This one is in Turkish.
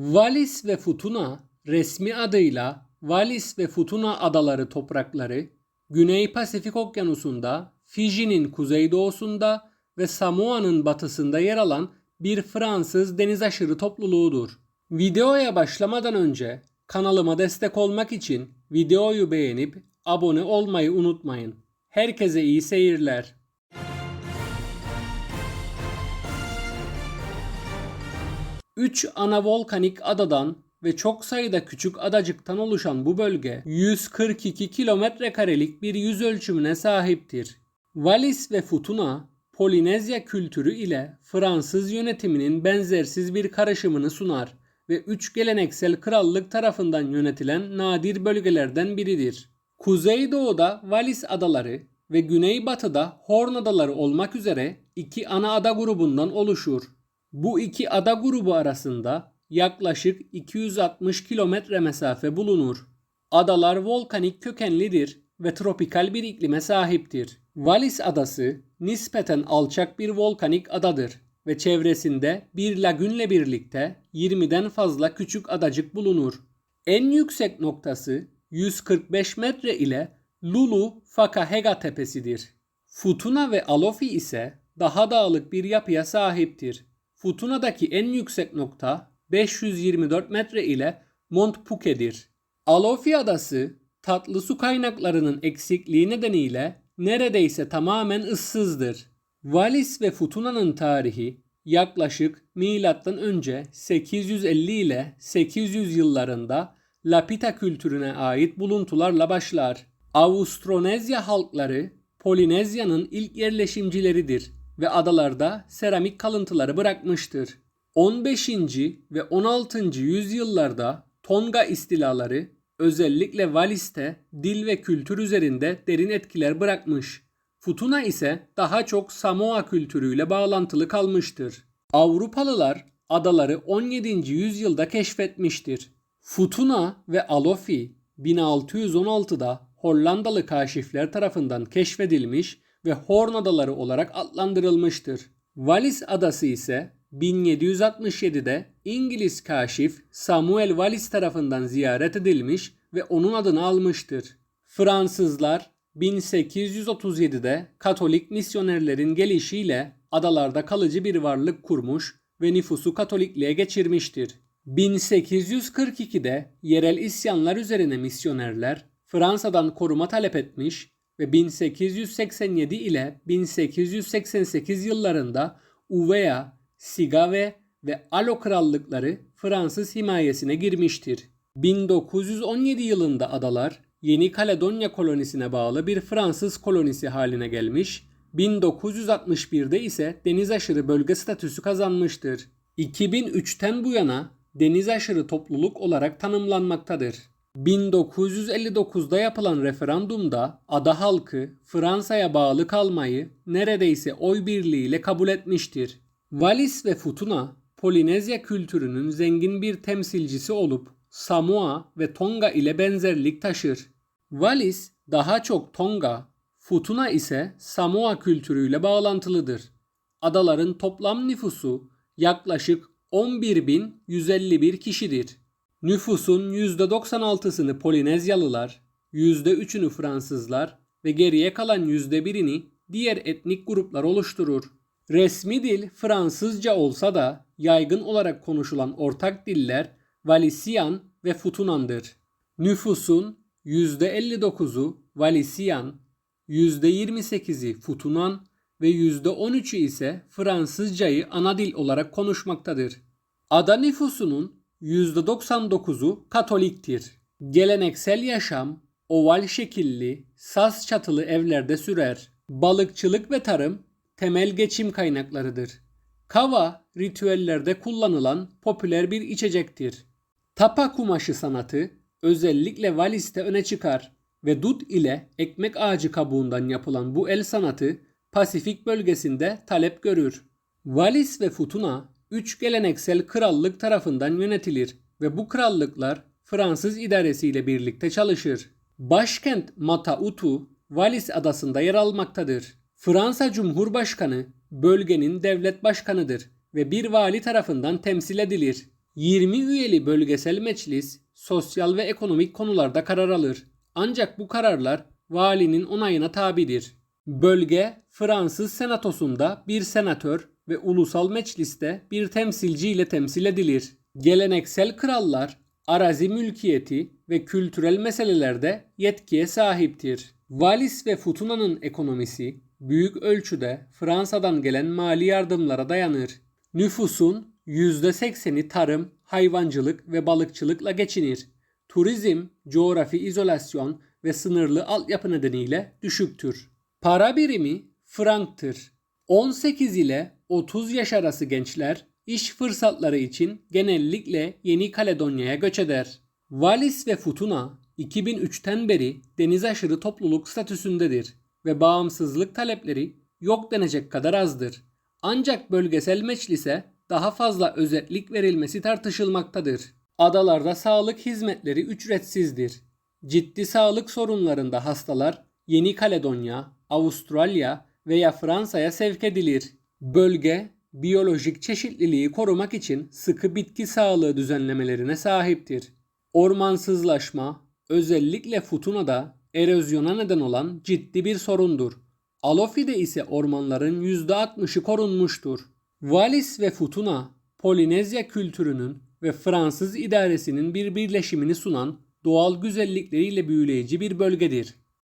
Wallis ve Futuna resmi adıyla Wallis ve Futuna Adaları toprakları Güney Pasifik Okyanusu'nda, Fiji'nin kuzeydoğusunda ve Samoa'nın batısında yer alan bir Fransız deniz aşırı topluluğudur. Videoya başlamadan önce kanalıma destek olmak için videoyu beğenip abone olmayı unutmayın. Herkese iyi seyirler. Üç ana volkanik adadan ve çok sayıda küçük adacıktan oluşan bu bölge 142 kilometre karelik bir yüz ölçümüne sahiptir. Wallis ve Futuna, Polinezya kültürü ile Fransız yönetiminin benzersiz bir karışımını sunar ve üç geleneksel krallık tarafından yönetilen nadir bölgelerden biridir. Kuzeydoğuda Wallis adaları ve güneybatıda Horn adaları olmak üzere iki ana ada grubundan oluşur. Bu iki ada grubu arasında yaklaşık 260 kilometre mesafe bulunur. Adalar volkanik kökenlidir ve tropikal bir iklime sahiptir. Wallis adası nispeten alçak bir volkanik adadır ve çevresinde bir lagünle birlikte 20'den fazla küçük adacık bulunur. En yüksek noktası 145 metre ile Lulu Fakahega tepesidir. Futuna ve Alofi ise daha dağlık bir yapıya sahiptir. Futuna'daki en yüksek nokta 524 metre ile Mont Puke'dir. Alofi adası tatlı su kaynaklarının eksikliği nedeniyle neredeyse tamamen ıssızdır. Wallis ve Futuna'nın tarihi yaklaşık milattan önce 850 ile 800 yıllarında Lapita kültürüne ait buluntularla başlar. Avustralezya halkları Polinezya'nın ilk yerleşimcileridir ve adalarda seramik kalıntıları bırakmıştır. 15. ve 16. yüzyıllarda Tonga istilaları özellikle Wallis'te dil ve kültür üzerinde derin etkiler bırakmış. Futuna ise daha çok Samoa kültürüyle bağlantılı kalmıştır. Avrupalılar adaları 17. yüzyılda keşfetmiştir. Futuna ve Alofi 1616'da Hollandalı kaşifler tarafından keşfedilmiş ve Horn Adaları olarak adlandırılmıştır. Wallis Adası ise 1767'de İngiliz kaşif Samuel Wallis tarafından ziyaret edilmiş ve onun adını almıştır. Fransızlar 1837'de Katolik misyonerlerin gelişiyle adalarda kalıcı bir varlık kurmuş ve nüfusu Katolikliğe geçirmiştir. 1842'de yerel isyanlar üzerine misyonerler Fransa'dan koruma talep etmiş ve 1887 ile 1888 yıllarında Uvea, Sigave ve Alo krallıkları Fransız himayesine girmiştir. 1917 yılında adalar Yeni Kaledonya kolonisine bağlı bir Fransız kolonisi haline gelmiş, 1961'de ise deniz aşırı bölge statüsü kazanmıştır. 2003'ten bu yana deniz aşırı topluluk olarak tanımlanmaktadır. 1959'da yapılan referandumda ada halkı Fransa'ya bağlı kalmayı neredeyse oy birliğiyle kabul etmiştir. Wallis ve Futuna Polinezya kültürünün zengin bir temsilcisi olup Samoa ve Tonga ile benzerlik taşır. Wallis daha çok Tonga, Futuna ise Samoa kültürüyle bağlantılıdır. Adaların toplam nüfusu yaklaşık 11.151 kişidir. Nüfusun %96'sını Polinezyalılar, %3'ünü Fransızlar ve geriye kalan %1'ini diğer etnik gruplar oluşturur. Resmi dil Fransızca olsa da yaygın olarak konuşulan ortak diller Walisian ve Futunan'dır. Nüfusun %59'u Walisian, %28'i Futunan ve %13'ü ise Fransızcayı ana dil olarak konuşmaktadır. Ada nüfusunun %99'u Katoliktir. Geleneksel yaşam oval şekilli, saz çatılı evlerde sürer. Balıkçılık ve tarım temel geçim kaynaklarıdır. Kava ritüellerde kullanılan popüler bir içecektir. Tapa kumaşı sanatı özellikle Wallis'te öne çıkar ve dut ile ekmek ağacı kabuğundan yapılan bu el sanatı Pasifik bölgesinde talep görür. Wallis ve Futuna üç geleneksel krallık tarafından yönetilir ve bu krallıklar Fransız idaresiyle birlikte çalışır. Başkent Matautu, Wallis adasında yer almaktadır. Fransa Cumhurbaşkanı bölgenin devlet başkanıdır ve bir vali tarafından temsil edilir. 20 üyeli bölgesel meclis sosyal ve ekonomik konularda karar alır. Ancak bu kararlar valinin onayına tabidir. Bölge Fransız senatosunda bir senatör ve ulusal mecliste bir temsilci ile temsil edilir. Geleneksel krallar arazi mülkiyeti ve kültürel meselelerde yetkiye sahiptir. Valis ve Futuna'nın ekonomisi büyük ölçüde Fransa'dan gelen mali yardımlara dayanır. Nüfusun %80'i tarım, hayvancılık ve balıkçılıkla geçinir. Turizm, coğrafi izolasyon ve sınırlı altyapı nedeniyle düşüktür. Para birimi franktır. 18 ile 30 yaş arası gençler iş fırsatları için genellikle Yeni Kaledonya'ya göç eder. Wallis ve Futuna 2003'ten beri deniz aşırı topluluk statüsündedir ve bağımsızlık talepleri yok denecek kadar azdır. Ancak bölgesel meclise daha fazla özellik verilmesi tartışılmaktadır. Adalarda sağlık hizmetleri ücretsizdir. Ciddi sağlık sorunlarında hastalar Yeni Kaledonya, Avustralya veya Fransa'ya sevk edilir. Bölge biyolojik çeşitliliği korumak için sıkı bitki sağlığı düzenlemelerine sahiptir. Ormansızlaşma özellikle Futuna'da erozyona neden olan ciddi bir sorundur. Alofi'de ise ormanların %60'ı korunmuştur. Wallis ve Futuna, Polinezya kültürünün ve Fransız idaresinin bir birleşimini sunan doğal güzellikleriyle büyüleyici bir bölgedir.